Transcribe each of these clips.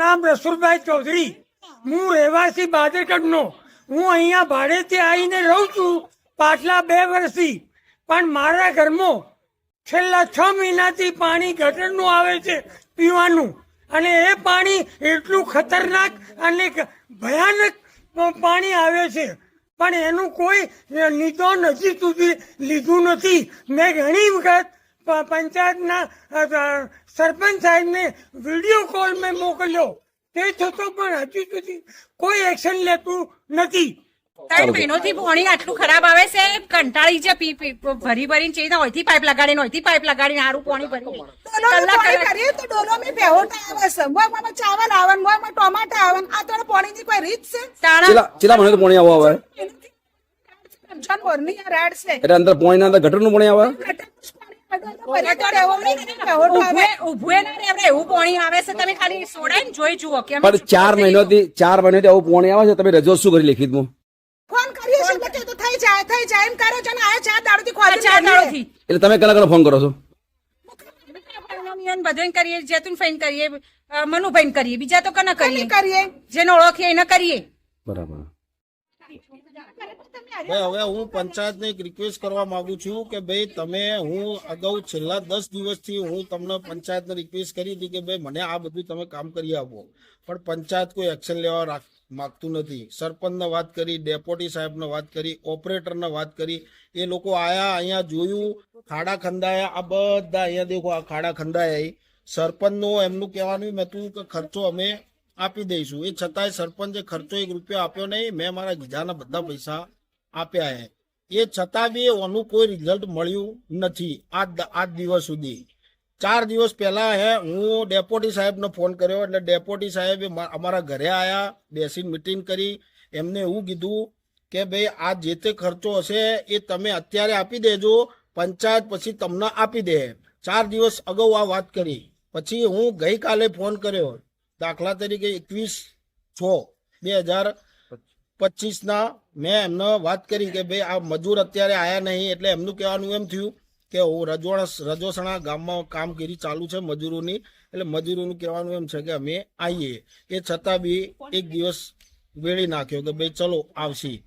નામ રસુલભાઈ ચૌધરી. હું રહેવાસી બાદરગઢનો હું અહીંયા ભાડેથી આવીને રહું છું પાછલા બે વર્ષથી. પણ મારા ઘરમાં છેલ્લા છ મહિનાથી પાણી ગટરનું આવે છે પીવાનું. અને એ પાણી એટલું ખતરનાક અને ભયાનક પાણી આવે છે. પણ એનું કોઈ નિદાન હજી સુધી લીધું નથી. મેં ઘણી વખત પંચાયતના સરપંચ સાહેબને વીડિયો કોલ મેં મોકલ્યો. તે છતાં પણ હજુ સુધી કોઈ એક્શન લેતું નથી. ત્રણ મહિનોથી પાણી આટલું ખરાબ આવે છે કંટાળી છે પી પી ભરી ભરીને ચેતા હોયથી પાઇપ લગાડીને હોયથી પાઇપ લગાડીને આરું પાણી ભરી કરીએ તો ડોલો મેં બેહોટા આવે છે. મોમાં ચાવલ આવે મોમાં ટોમાટા આવે આ તો પાણીની કોઈ રીત છે? તાણા ચેલા ચેલા મને તો પાણી આવો આવે. જન બોરની આ રાડ છે. એટલે અંદર પાણી ના અંદર ગટરનું પાણી આવે? પાણી આવે છે. તમે ખાલી સોડાઈને જોઈ જુઓ કે અમે પણ ચાર મહિનાથી ચાર મહિનાથી આવું પોણી આવે છે તમે રજૂઆત શું કરી ફોન કરીએ એટલે થઈ જાય થઈ જાય. એમ કરે છે ને આ ચાર દાડોથી ખોદી ચાર દાડોથી એટલે તમે કલાક કલા ફોન કરો છો? બધું કરીએ જેતુન ફાઈન કરીએ અ, મનુભાઈને કરીએ બીજા તો કના કરીએ? કરીએ? જેને ઓળખીએ એને કરીએ. બરાબર. ભાઈ, હવે હું પંચાયતને એક રિક્વેસ્ટ કરવા માંગુ છું કે ભાઈ, તમે હું અગાઉ છેલ્લા દસ દિવસથી હું તમને પંચાયતને રિક્વેસ્ટ કરી હતી કે ભાઈ, મને આ બધું તમે કામ કરી આપો. પણ પંચાયત કોઈ એક્શન લેવા રાખ, માગતું નથી. સરપંચને વાત કરી, ડેપ્યુટી સાહેબને વાત કરી, ઓપરેટરને વાત કરી. એ લોકો આયા, અહીંયા જોયું, ખાડા ખંડાયા. આ બધા અહીંયા દેખો, આ ખાડા ખંદાયા સરપંચનું એમનું કહેવાનું મેં તું કે ખર્ચો અમે આપી દઈશું. એ છતાંય સરપંચે ખર્ચો એક રૂપિયો આપ્યો નહીં. મેં મારા ગીજાના બધા પૈસા આપ્યા હે. એ છતાં બી એનું કોઈ રિઝલ્ટ મળ્યું નથી આજ આજ દિવસ સુધી. ચાર દિવસ પહેલા હે, હું ડેપોટી સાહેબનો ફોન કર્યો એટલે ડેપોટી સાહેબે અમારા ઘરે આવ્યા બેસીને મિટિંગ કરી. એમને એવું કીધું કે ભાઈ આ જે તે ખર્ચો હશે એ તમે અત્યારે આપી દેજો, પંચાયત પછી તમને આપી દે. ચાર દિવસ અગાઉ આ વાત કરી. પછી હું ગઈકાલે ફોન કર્યો. દાખલા તરીકે એકવીસ છ બે હજાર પચીસના મેં એમને વાત કરી કે ભાઈ આ મજૂર અત્યારે આયા નહીં એટલે એમનું કહેવાનું એમ થયું કે રજવાડા રજોસણા ગામમાં કામગીરી ચાલુ છે મજૂરોની એટલે મજૂરોનું કહેવાનું એમ છે કે અમે આવીએ એ છતાં બી એક દિવસ વેળી નાખ્યો કે ભાઈ ચલો આવશી.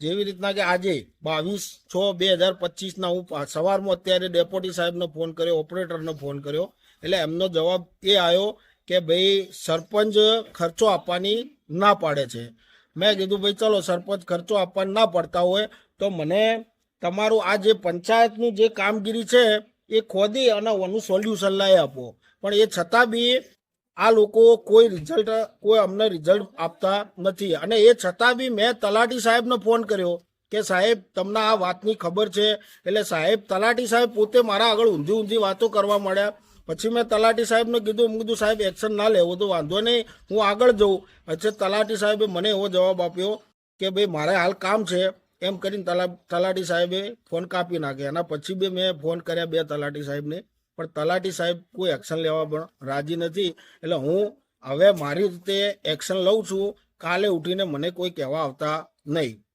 જેવી રીતના કે આજે બાવીસ છ બે હજાર પચીસના હું સવારમાં અત્યારે ડેપ્યુટી સાહેબનો ફોન કર્યો, ઓપરેટરનો ફોન કર્યો એટલે એમનો જવાબ એ આવ્યો કે ભાઈ સરપંચ ખર્ચો આપવાની ના પાડે છે. મેં કીધું ભાઈ ચલો સરપંચ ખર્ચો આપવાની ના પડતા હોય તો મને તમારું આ જે પંચાયતનું જે કામગીરી છે એ ખોદી અને ઓનું સોલ્યુશન લાવી આપો. પણ એ છતાં બી આ લોકો કોઈ રિઝલ્ટ, કોઈ અમને રિઝલ્ટ આપતા નથી. અને એ છતાં બી મેં તલાટી સાહેબને ફોન કર્યો કે સાહેબ, તમને આ વાતની ખબર છે. એટલે સાહેબ, તલાટી સાહેબ પોતે મારા આગળ ઊંધી ઊંધી વાતો કરવા મળ્યા. પછી મેં તલાટી સાહેબને કીધું હું કીધું, સાહેબ એક્શન ના લેવો તો વાંધો નહીં. હું આગળ જઉં. પછી તલાટી સાહેબે મને એવો જવાબ આપ્યો કે, ભાઈ, મારે હાલ કામ છે. એમ કરીને તલા, તલાટી સાહેબે ફોન કાપી નાખ્યા. એના પછી બી મેં ફોન કર્યા બે તલાટી સાહેબને. પણ તલાટી સાહેબ કોઈ એક્શન લેવા પણ રાજી નથી. એટલે હું હવે મારી રીતે એક્શન લઉં છું. કાલે ઉઠીને મને કોઈ કહેવા આવતા નહીં.